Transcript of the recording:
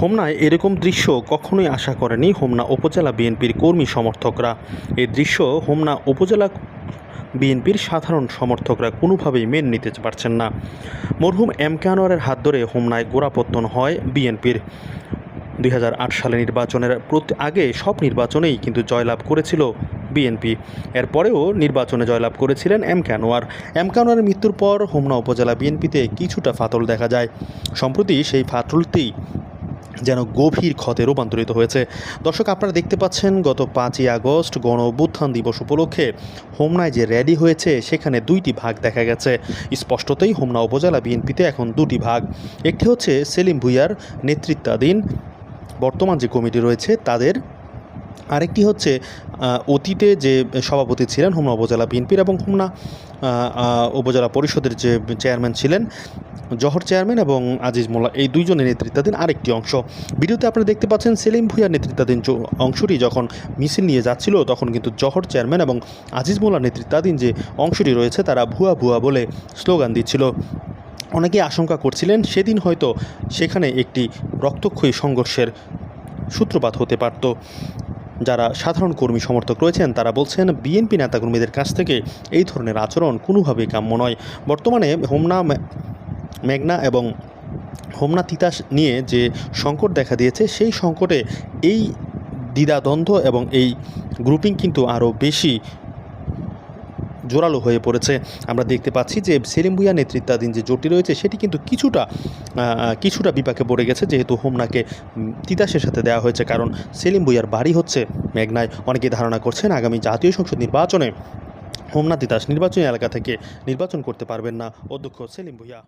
হোমনায় এরকম দৃশ্য কখনোই আশা করেনি হোমনা উপজেলা বিএনপির কর্মী সমর্থকরা। এই দৃশ্য হোমনা উপজেলা বিএনপির সাধারণ সমর্থকরা কোনোভাবেই মেনে নিতে পারছেন না। মরহুম এম কে আনোয়ারের হাত ধরে হোমনায় গোড়াপত্তন হয় বিএনপির। দুই হাজার আট সালে নির্বাচনের প্রতি আগে সব নির্বাচনেই কিন্তু জয়লাভ করেছিল বিএনপি। এরপরেও নির্বাচনে জয়লাভ করেছিলেন M K Anwar M K আনোয়ারের মৃত্যুর পর হোমনা উপজেলা বিএনপিতে কিছুটা ফাটল দেখা যায়। সম্প্রতি সেই ফাটলটি যেন গভীর ক্ষতে রূপান্তরিত হয়েছে। দর্শক, আপনারা দেখতে পাচ্ছেন, গত পাঁচই আগস্ট গণ অভ্যুত্থান দিবস উপলক্ষে হোমনায় যে র্যালি হয়েছে, সেখানে দুইটি ভাগ দেখা গেছে। স্পষ্টতই হোমনা উপজেলা বিএনপিতে এখন দুটি ভাগ। একটি হচ্ছে সেলিম ভুইয়ার নেতৃত্বাধীন বর্তমান যে কমিটি রয়েছে, তাদের আরেকটি হচ্ছে অতীতে যে সভাপতি ছিলেন হোমনা উপজেলা বিএনপির এবং হোমনা উপজেলা পরিষদের যে চেয়ারম্যান ছিলেন জহর চেয়ারম্যান এবং আজিজ মোল্লা, এই দুইজনের নেতৃত্বাধীন আরেকটি অংশ। ভিডিওতে আপনারা দেখতে পাচ্ছেন সেলিম ভুইয়ার নেতৃত্বাধীন অংশটি যখন মিছিল নিয়ে যাচ্ছিল, তখন কিন্তু জহর চেয়ারম্যান এবং আজিজ মোল্লার নেতৃত্বাধীন যে অংশটি রয়েছে, তারা ভুয়া ভুয়া বলে স্লোগান দিচ্ছিল। অনেকেই আশঙ্কা করছিলেন সেদিন হয়তো সেখানে একটি রক্তক্ষয়ী সংঘর্ষের সূত্রপাত হতে পারত। যারা সাধারণ কর্মী সমর্থক রয়েছেন, তারা বলছেন, বিএনপি নেতাকর্মীদের কাছ থেকে এই ধরনের আচরণ কোনোভাবেই কাম্য নয়। বর্তমানে হোমনা মেঘনা এবং হোমনা তিতাস নিয়ে যে সংকট দেখা দিয়েছে, সেই সংকটে এই দ্বিধাদ্বন্দ্ব এবং এই গ্রুপিং কিন্তু আরও বেশি জোরালো হয়ে পড়েছে। আমরা দেখতে পাচ্ছি যে সেলিম ভুইয়া নেতৃত্বাধীন যে জোটটি রয়েছে, সেটি কিন্তু কিছুটা কিছুটা বিপাকে পড়ে গেছে, যেহেতু হোমনাকে তিতাসের সাথে দেওয়া হয়েছে। কারণ সেলিম ভুইয়ার বাড়ি হচ্ছে মেঘনায়। অনেকেই ধারণা করছেন আগামী জাতীয় সংসদ নির্বাচনে হোমনা তিতাস নির্বাচনী এলাকা থেকে নির্বাচন করতে পারবেন না। অধ্যক্ষ সেলিম ভুইয়া।